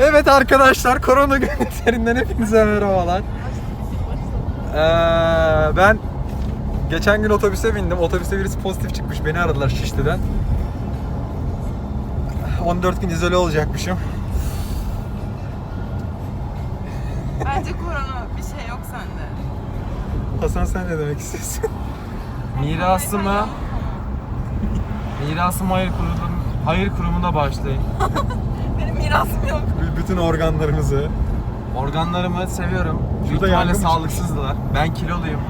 Evet arkadaşlar korona günlerinden hepinize merhabalar. Ee, ben geçen gün otobüse bindim. Otobüste birisi pozitif çıkmış. Beni aradılar Şişli'den. 14 gün izole olacakmışım. Bence korona bir şey yok sende. Hasan sen ne demek istiyorsun? Mirasıma Mirasım hayır kurum hayır kurumuna bağışlayın. Mirasım yok. Bütün organlarımızı. Organlarımı seviyorum. Büyük Şurada ihtimalle yangın mı sağlıksızdılar. Ben kiloluyum.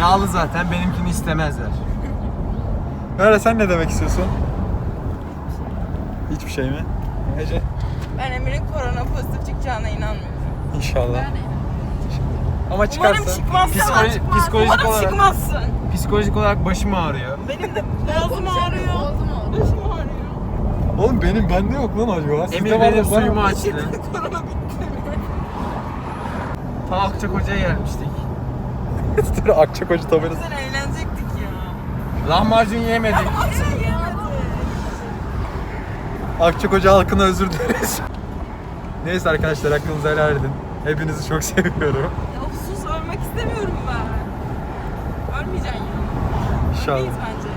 Yağlı zaten benimkini istemezler. Merve sen ne demek istiyorsun? Hiçbir şey mi? Ece. Ben Emir'in korona pozitif çıkacağına inanmıyorum. İnşallah. Ama Umarım çıkarsa. çıkmazsın. Psikolo- Çıkmaz. psikolojik Umarım olarak- çıkmazsın. Psikolojik olarak başım ağrıyor. Benim de boğazım ağrıyor. Başım ağrıyor. Oğlum benim bende yok lan acaba. Sizde Emir var benim mı? Bana- suyumu açtı. korona bitti. Ta Akçakoca'ya gelmiştik. Akçakoca tabelası. Güzel eğlenecektik ya. Lahmacun yemedik. Akşam yemedik. Akçakoca halkına özür dileriz. Neyse arkadaşlar aklınızı helal edin. Hepinizi çok seviyorum. Ya sus ölmek istemiyorum ben. Ölmeyeceksin ya. İnşallah. Ölmeyiz bence.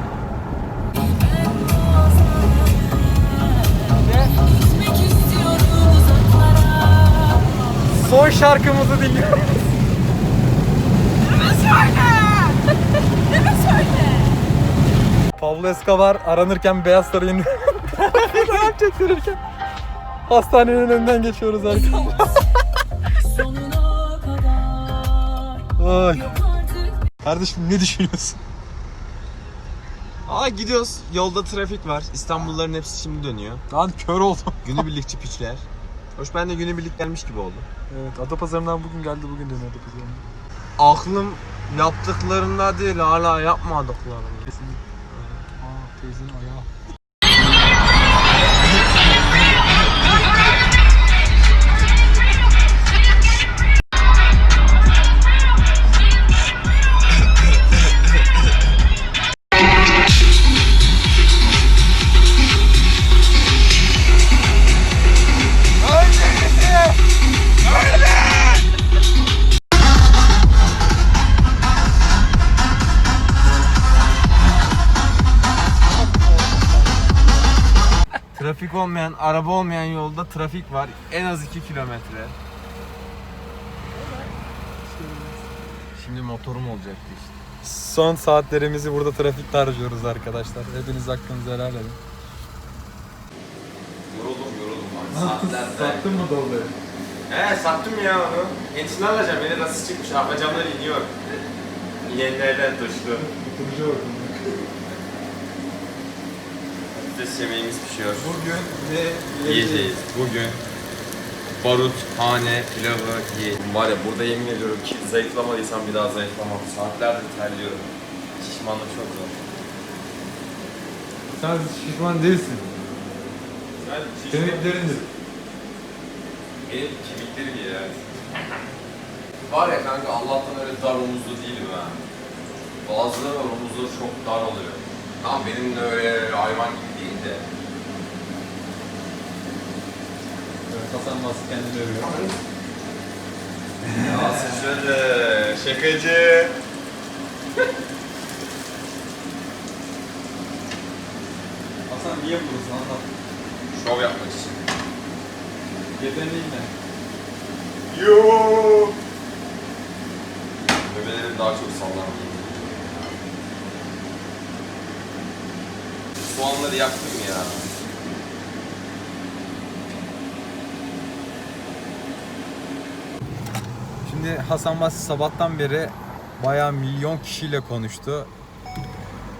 Son şarkımızı dinliyoruz. Deme söyle. Deme söyle. Pablo Escobar aranırken Beyaz Saray'ın fotoğraf çektirirken hastanenin önünden geçiyoruz arkadaşlar. Ay. Kardeşim ne düşünüyorsun? Aa gidiyoruz. Yolda trafik var. İstanbulluların hepsi şimdi dönüyor. Lan kör oldum. Günübirlikçi piçler. Hoş ben de günübirlik gelmiş gibi oldum. Evet Adapazarı'ndan bugün geldi bugün dönüyor Adapazarı'ndan. Aklım yaptıklarında değil hala yapmadıklarında. Aa teyzenin ayağı. Trafik olmayan, araba olmayan yolda trafik var. En az 2 kilometre. Şimdi motorum olacaktı işte. Son saatlerimizi burada trafikte harcıyoruz arkadaşlar. Hepiniz hakkınızı helal edin. Yoruldum yoruldum abi. Sattın mı doluyu? He sattım ya onu. Yenisini alacağım. Beni nasıl çıkmış? Arka iniyor. İneyenlerden tuşlu. Kutucu bakın. Patates yemeğimiz pişiyor. Bugün ne Yiyeceğiz. Bugün barut, hane, pilavı yiyelim. Var ya burada yemin ediyorum ki zayıflamadıysam bir daha zayıflamam. Saatlerdir terliyorum. Şişmanlık çok zor. Sen şişman değilsin. Sen Kemiklerindir. Benim kemiklerim ya. Var ya kanka Allah'tan öyle dar omuzlu değilim ha. Bazıları var omuzları çok dar oluyor. Tamam benim de öyle hayvan gibi de. Hasan Bas kendini övüyor. Ya sen şöyle şakacı. Hasan niye buradasın anlat. Şov yapmak için. Yeteneğin ne? Yo. Bebelerim daha çok sallanıyor. Soğanları yaktım ya. Şimdi Hasan Basri sabahtan beri bayağı milyon kişiyle konuştu.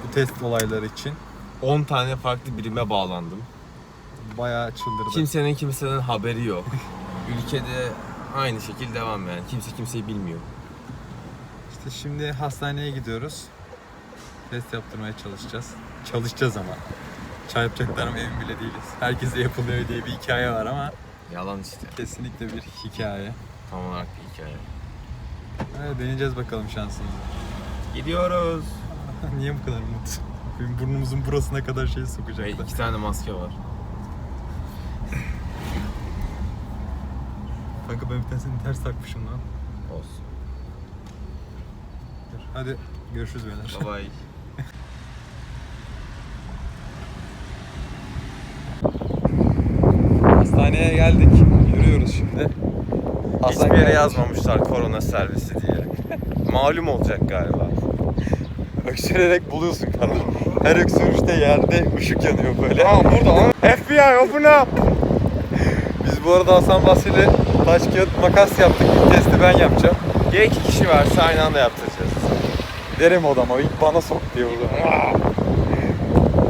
Bu test olayları için. 10 tane farklı birime bağlandım. Bayağı çıldırdı. Kimsenin kimseden haberi yok. Ülkede aynı şekilde devam yani. Kimse kimseyi bilmiyor. İşte şimdi hastaneye gidiyoruz. Test yaptırmaya çalışacağız. Çalışacağız ama. Çay yapacaklar mı emin bile değiliz. Herkese yapılıyor diye bir hikaye var ama Yalan işte. kesinlikle bir hikaye. Tam olarak bir hikaye. Evet, deneyeceğiz bakalım şansımızı. Gidiyoruz. Niye bu kadar mutlu? Benim burnumuzun burasına kadar şey Ve sokacaklar. iki tane maske var. Kanka ben bir tanesini ters takmışım lan. Olsun. Hadi görüşürüz beyler. Bye bye. Hastaneye geldik. Yürüyoruz şimdi. Hiçbir yere yazmamışlar korona servisi diye. Malum olacak galiba. Öksürerek buluyorsun kardeşim. Her öksürüşte yerde ışık yanıyor böyle. Aa burada FBI open up. Biz bu arada Hasan Basri'yle taş kağıt makas yaptık. İlk testi ben yapacağım. Ya iki kişi varsa aynı anda yaptıracağız. Derim odama ilk bana sok diye burada.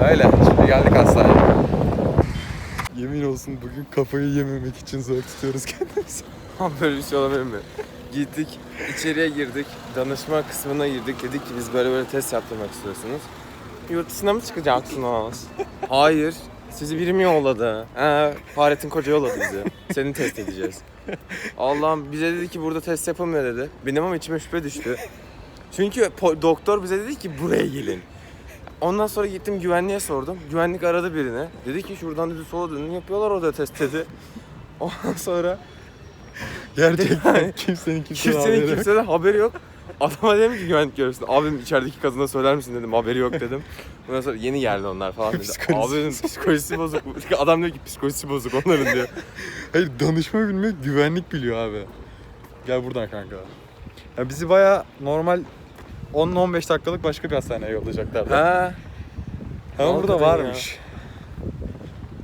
Öyle. Şimdi geldik hastaneye. Yemin olsun bugün kafayı yememek için zor tutuyoruz kendimizi. Ama böyle bir şey olabilir mi? Gittik, içeriye girdik, danışma kısmına girdik. Dedik ki biz böyle böyle test yaptırmak istiyorsunuz. Yurt dışına mı çıkacaksınız? Hayır, sizi biri mi yolladı? He, Fahrettin Koca yolladı bizi. Seni test edeceğiz. Allah'ım bize dedi ki burada test yapılmıyor dedi. Benim ama içime şüphe düştü. Çünkü po- doktor bize dedi ki buraya gelin. Ondan sonra gittim güvenliğe sordum. Güvenlik aradı birini. Dedi ki şuradan dedi sola dönün yapıyorlar orada test dedi. Ondan sonra Gerçekten kimsenin kimsenin haberi yok. kimseden haberi yok. Adama dedim ki güvenlik görevlisine abim içerideki kadına söyler misin dedim haberi yok dedim. Ondan sonra yeni geldi onlar falan dedi. Psikolojisi Abi dedim psikolojisi bozuk. Adam diyor ki psikolojisi bozuk onların diyor. Hayır danışma bilmek güvenlik biliyor abi. Gel buradan kanka. Ya bizi baya normal 10-15 dakikalık başka bir hastaneye yollayacaklardı. ha, Ama burada hakikaten varmış.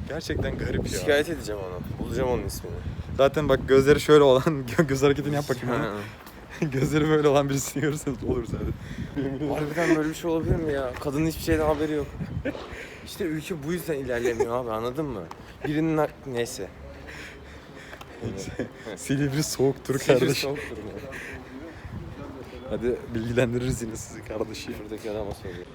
Gerçekten garip ya. şikayet edeceğim onu. Bulacağım onun ismini. Zaten bak gözleri şöyle olan, gö- göz hareketini yap bakayım. Ha. gözleri böyle olan birisini görürseniz olur zaten. Harbiden böyle bir şey olabilir mi ya? Kadının hiçbir şeyden haberi yok. İşte ülke bu yüzden ilerlemiyor abi anladın mı? Birinin ak- neyse. Silivri soğuktur Sivri kardeşim. soğuktur? Hadi bilgilendiririz yine sizi kardeşim. Şuradaki adama söylüyor.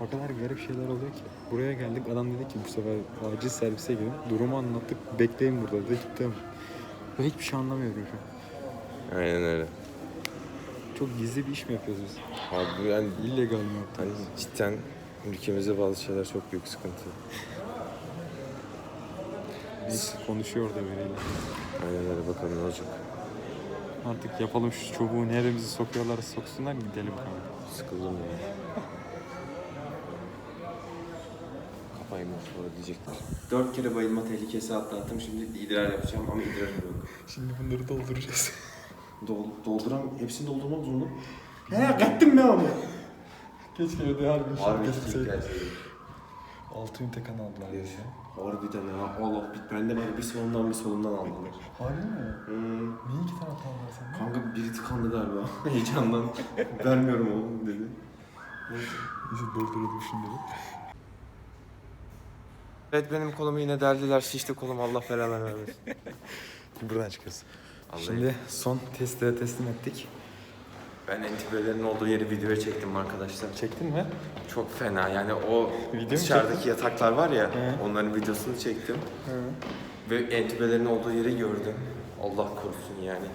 O kadar garip şeyler oluyor ki. Buraya geldik adam dedi ki bu sefer acil servise girin. Durumu anlattık. Bekleyin burada dedi gittim. Ben hiçbir şey anlamıyorum şu an. Aynen öyle. Çok gizli bir iş mi yapıyoruz biz? Abi yani İllegal mi Hani yaptık? cidden ülkemizde bazı şeyler çok büyük sıkıntı. Biz konuşuyor da biriyle. Aynen öyle bakalım ne olacak. Artık yapalım şu çubuğu neremizi sokuyorlar soksunlar gidelim kanka. Sıkıldım ya. Kafayı sonra diyecekler. Dört kere bayılma tehlikesi atlattım. Şimdi idrar yapacağım ama idrarım yok. Şimdi bunları dolduracağız. Dol, dolduram, hepsini doldurmak zorunda. He kattım ben ama. Keşke öde harbi şey Harbi getirseydik. gerçekten. Altı ünite kan aldılar bize. Harbiden ya. Allah bit bende var bir solundan bir solundan aldılar. Harbi mi? Hmm. Niye iki tane aldılar senden? Kanka biri tıkandı galiba. Heyecandan. Vermiyorum oğlum dedi. Neyse dolduralım şunları. Evet benim kolumu yine deldiler. Şişti kolum Allah belamı vermesin. Buradan çıkıyoruz. Şimdi son testi teslim ettik. Ben entübelerin olduğu yeri videoya çektim arkadaşlar. Çektin mi? Çok fena yani o Video mu dışarıdaki yataklar var ya He. onların videosunu çektim. Ve entübelerin olduğu yeri gördüm. Allah korusun yani.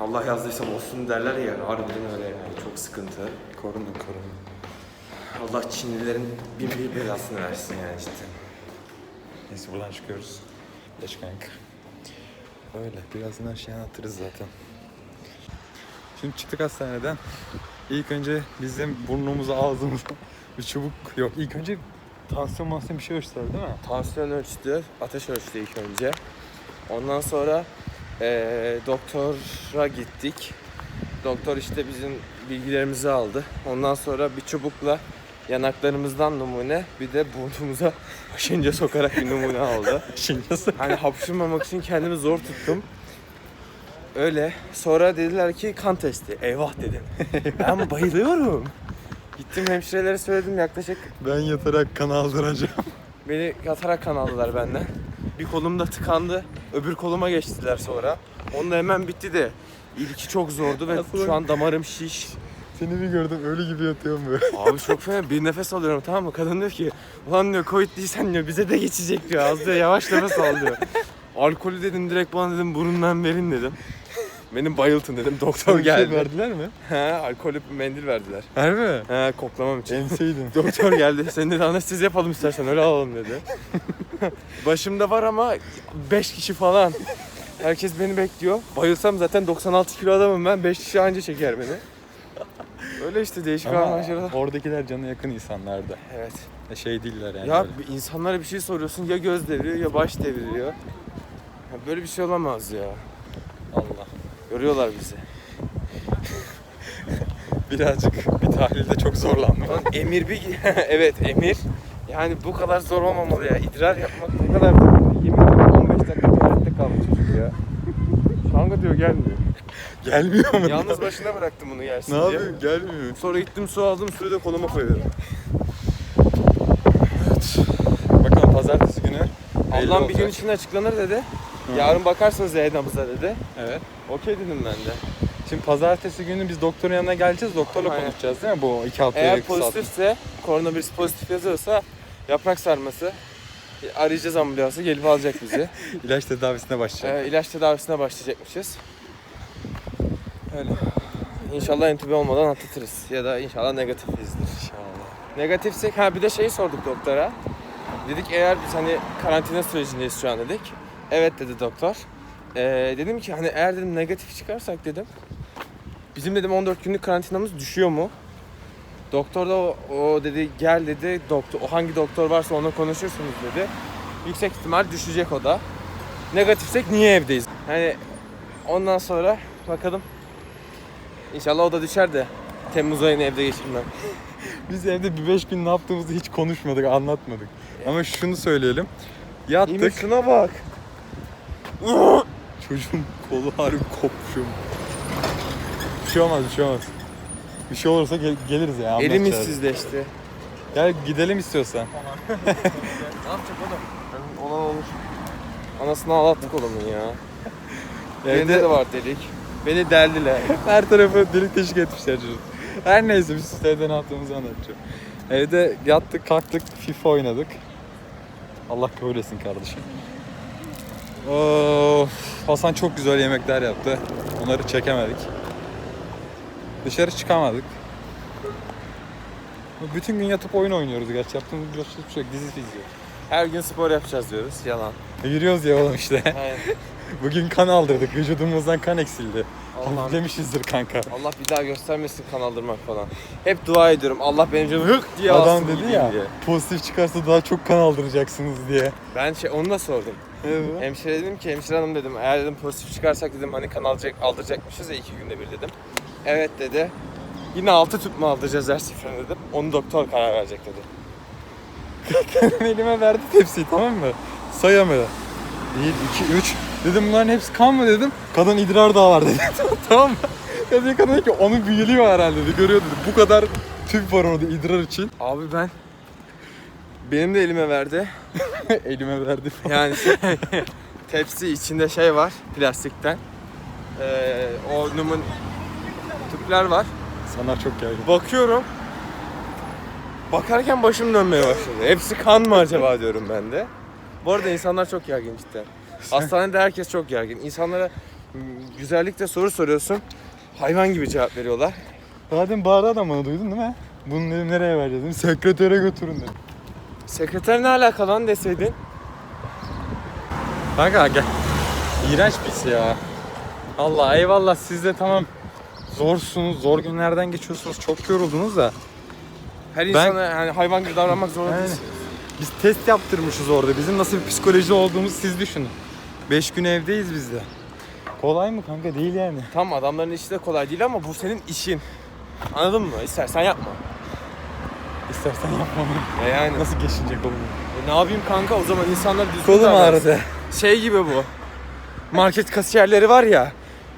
Allah yazdıysam olsun derler ya harbiden öyle yani çok sıkıntı. Korunun korunun. Allah Çinlilerin bin bir belasını versin yani cidden. Neyse buradan çıkıyoruz. Geç kanka. Öyle. Birazdan her şeyi anlatırız zaten. Şimdi çıktık hastaneden. İlk önce bizim burnumuza ağzımıza bir çubuk yok. İlk önce tansiyon mansiyon bir şey ölçtüler değil mi? Tansiyon ölçtü, ateş ölçtü ilk önce. Ondan sonra eee, doktora gittik. Doktor işte bizim bilgilerimizi aldı. Ondan sonra bir çubukla yanaklarımızdan numune, bir de burnumuza haşince sokarak bir numune aldı. Şimdi nasıl? Hani hapşırmamak için kendimi zor tuttum. Öyle. Sonra dediler ki kan testi. Eyvah dedim. Ben bayılıyorum. Gittim hemşirelere söyledim yaklaşık Ben yatarak kan aldıracağım. Beni yatarak kan aldılar benden. Bir kolum da tıkandı. Öbür koluma geçtiler sonra. Onda hemen bitti de. İlki çok zordu ve Nasıl? şu an damarım şiş. Seni bir gördüm ölü gibi yatıyorum böyle. Abi çok fena bir nefes alıyorum tamam mı? Kadın diyor ki ulan diyor Covid değilsen diyor bize de geçecek diyor. Az diyor yavaş nefes al diyor. Alkolü dedim direkt bana dedim burundan verin dedim. Benim bayıltın dedim doktor şey geldi. verdiler mi? He alkolü mendil verdiler. Harbi. He koklamam için. Enseydin. Doktor geldi. Sen dedi anestezi yapalım istersen öyle alalım dedi. Başımda var ama 5 kişi falan. Herkes beni bekliyor. Bayılsam zaten 96 kilo adamım ben. 5 kişi anca çeker beni. Öyle işte değişik Ama oradakiler cana yakın insanlardı. Evet. Şey değiller yani. Ya böyle. bir insanlara bir şey soruyorsun ya göz deviriyor ya baş deviriyor. Ya böyle bir şey olamaz ya. Allah. Görüyorlar bizi. Birazcık bir tahlilde çok zorlandım. Lan Emir bir... evet Emir. Yani bu kadar zor olmamalı ya. İdrar yapmak ne kadar zor. Yemin ederim 15 dakika tuvalette kaldı çocuk ya. Kanka diyor gelmiyor. Gelmiyor mu? Yalnız başına bıraktım bunu gelsin ne diye. yapıyorsun? Gelmiyor. Sonra gittim su aldım suyu da koluma koyuyorum. Bakalım pazartesi günü. belli Ablam bir gün olacak. içinde açıklanır dedi. Yarın bakarsınız Zeynep'imize dedi. Evet. Okey dedim ben de. Şimdi pazartesi günü biz doktorun yanına geleceğiz. Doktorla Aynen. konuşacağız değil mi? Bu iki haftaya Eğer kısaltma. pozitifse, koronavirüs pozitif yazıyorsa yaprak sarması arayacağız ambulansı gelip alacak bizi. İlaç tedavisine başlayacak. ee, ilaç tedavisine başlayacakmışız. Öyle. İnşallah entübe olmadan atlatırız. Ya da inşallah negatifizdir. İnşallah. Negatifsek ha bir de şeyi sorduk doktora. Dedik eğer biz hani karantina sürecindeyiz şu an dedik. Evet dedi doktor. Ee, dedim ki hani eğer dedim negatif çıkarsak dedim. Bizim dedim 14 günlük karantinamız düşüyor mu? Doktor da o, o dedi gel dedi doktor o hangi doktor varsa onunla konuşursunuz dedi. Yüksek ihtimal düşecek o da. Negatifsek niye evdeyiz? Hani ondan sonra bakalım. İnşallah o da düşer de Temmuz ayını evde geçirmem. Biz evde bir beş gün ne yaptığımızı hiç konuşmadık, anlatmadık. Ama şunu söyleyelim. Yattık. mi? Şuna bak. Çocuğun kolu harbi kopmuşum. Bir şey olmaz, bir şey olmaz. Bir şey olursa gel- geliriz ya. Elim anlatacağız. işsizleşti. Gel gidelim istiyorsan. Ne yapacak oğlum? Olan olmuş. Anasını ağlattık oğlumun ya. Evde Evde de var delik. Beni deldiler. her tarafı delik deşik etmişler çocuk. Her neyse biz evde ne yaptığımızı anlatacağım. Evde yattık kalktık FIFA oynadık. Allah kabul etsin kardeşim. Of, Hasan çok güzel yemekler yaptı. Onları çekemedik. Dışarı çıkamadık. Bütün gün yatıp oyun oynuyoruz gerçi yaptığımız bir şey yok. Dizi izliyoruz. Her gün spor yapacağız diyoruz. Yalan. Yürüyoruz ya oğlum işte. Aynen. Bugün kan aldırdık. Vücudumuzdan kan eksildi. Allah'ım. Hafiflemişizdir kanka. Allah bir daha göstermesin kan aldırmak falan. Hep dua ediyorum. Allah benim canımı hık diye Adam alsın dedi gideyim ya diye. pozitif çıkarsa daha çok kan aldıracaksınız diye. Ben şey, onu da sordum. Hemşire dedim ki hemşire hanım dedim eğer dedim pozitif çıkarsak dedim hani kan alacak, aldıracakmışız ya iki günde bir dedim. Evet dedi. Yine altı tüp mü aldıracağız her seferinde dedim. Onu doktor karar verecek dedi. Elime verdi tepsiyi tamam mı? Sayamıyor. 1, 2, 3. Dedim bunların hepsi kan mı dedim. Kadın idrar daha var dedi. tamam mı? Dedi kadın dedi ki onu büyülüyor herhalde dedi. Görüyor dedi. Bu kadar tüp var orada idrar için. Abi ben benim de elime verdi. Elime verdi. Yani şey, tepsi içinde şey var plastikten. Ee, o numun tüpler var. Sana çok yaygın. Bakıyorum. Bakarken başım dönmeye başladı. Hepsi kan mı acaba diyorum ben de. Bu arada insanlar çok gergin cidden. Hastanede herkes çok gergin. İnsanlara m, güzellikle soru soruyorsun. Hayvan gibi cevap veriyorlar. Zaten bağırdı adam bana duydun değil mi? Bunu dedim nereye vereceğiz dedim. Sekretere götürün dedim. Sekreter ne alakalı lan deseydin. Kanka gel. İğrenç pis ya. Allah eyvallah siz de tamam zorsunuz, zor günlerden geçiyorsunuz, çok yoruldunuz da. Her Ben- insana yani hayvan gibi davranmak zorunda değilsin. Biz test yaptırmışız orada. Bizim nasıl bir psikoloji olduğumuzu siz düşünün. 5 gün evdeyiz biz de. Kolay mı kanka? Değil yani. Tamam adamların işi de kolay değil ama bu senin işin. Anladın mı? İstersen yapma. İstersen yapmam. Ya yani. Nasıl geçinecek oğlum? E ne yapayım kanka o zaman insanlar düzgün Kolum davransın. ağrıdı. Şey gibi bu. Market kasiyerleri var ya.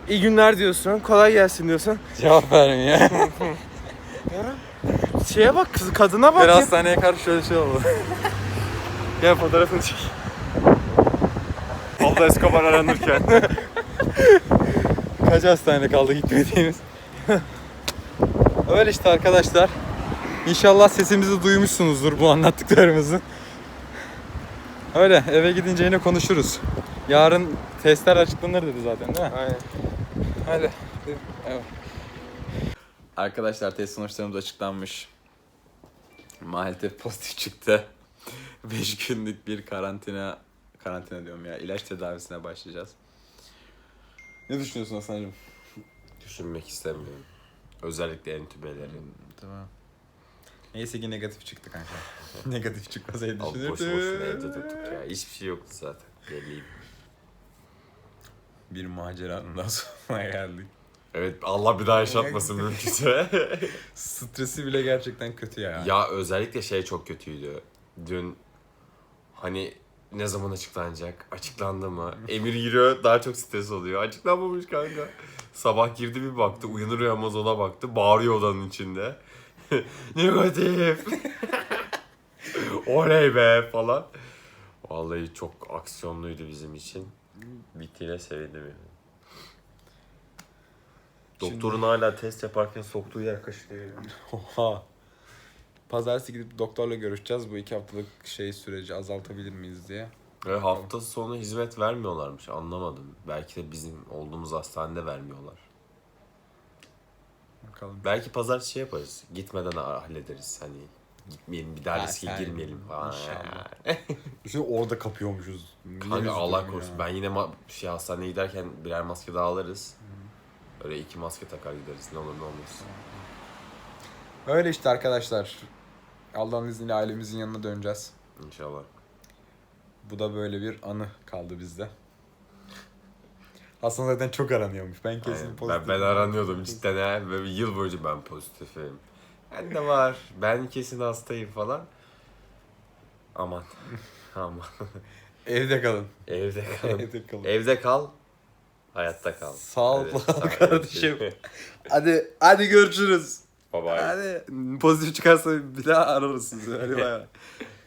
İyi günler diyorsun, kolay gelsin diyorsun. Cevap vermiyor. Şeye bak kız, kadına bak. Ya. hastaneye karşı şöyle şey oldu. Gel fotoğrafını çek. Pablo Escobar aranırken. Kaç hastane kaldı gitmediğimiz? Öyle işte arkadaşlar. İnşallah sesimizi duymuşsunuzdur bu anlattıklarımızı. Öyle eve gidince yine konuşuruz. Yarın testler açıklanır dedi zaten değil mi? Aynen. Hadi. Evet. Arkadaşlar test sonuçlarımız açıklanmış. Maalesef pozitif çıktı. 5 günlük bir karantina karantina diyorum ya ilaç tedavisine başlayacağız. Ne düşünüyorsun Hasan'cığım? Düşünmek istemiyorum. Özellikle entübelerin. Tamam. Neyse ki negatif çıktı kanka. negatif çıkmasaydı boş düşünürdüm. boşuna evde tuttuk ya. Hiçbir şey yoktu zaten. Belliydi. Bir maceranın daha sonuna geldik. Evet Allah bir daha yaşatmasın mümkünse. Stresi bile gerçekten kötü ya. ya özellikle şey çok kötüydü. Dün hani ne zaman açıklanacak? Açıklandı mı? Emir giriyor daha çok stres oluyor. Açıklanmamış kanka. Sabah girdi bir baktı. Uyanır uyanmaz ona baktı. Bağırıyor odanın içinde. Negatif. Oley be falan. Vallahi çok aksiyonluydu bizim için. Bittiğine sevindim yani. Doktorun hala test yaparken soktuğu yer kaşınıyor. Oha. Pazartesi gidip doktorla görüşeceğiz. Bu iki haftalık şey süreci azaltabilir miyiz diye. Ve hafta sonu hizmet vermiyorlarmış anlamadım. Belki de bizim olduğumuz hastanede vermiyorlar. Bakalım. Belki pazar şey yaparız. Gitmeden hallederiz hani. Gitmeyelim bir daha Ha, riske sen- girmeyelim falan. İnşallah. Şimdi orada kapıyormuşuz. Kanka Allah korusun. Ben yine ma- şey hastaneye giderken birer maske daha alırız. Öyle iki maske takar gideriz. Ne olur ne olmaz. Öyle işte arkadaşlar. Allah'ın izniyle ailemizin yanına döneceğiz. İnşallah. Bu da böyle bir anı kaldı bizde. Hasan zaten çok aranıyormuş. Ben kesin Aynen. pozitif. Ben, ben aranıyordum cidden ha. Böyle bir yıl boyunca ben pozitifim. Ben de var. Ben kesin hastayım falan. Aman. Aman. Evde kalın. Evde kal. Evde kalın. Evde kal. Hayatta kal. Sağlıklı sağ ol. kardeşim. Hadi hadi görüşürüz. Bye bye. Hadi pozitif çıkarsa bir daha ararız sizi. Hadi bay bay.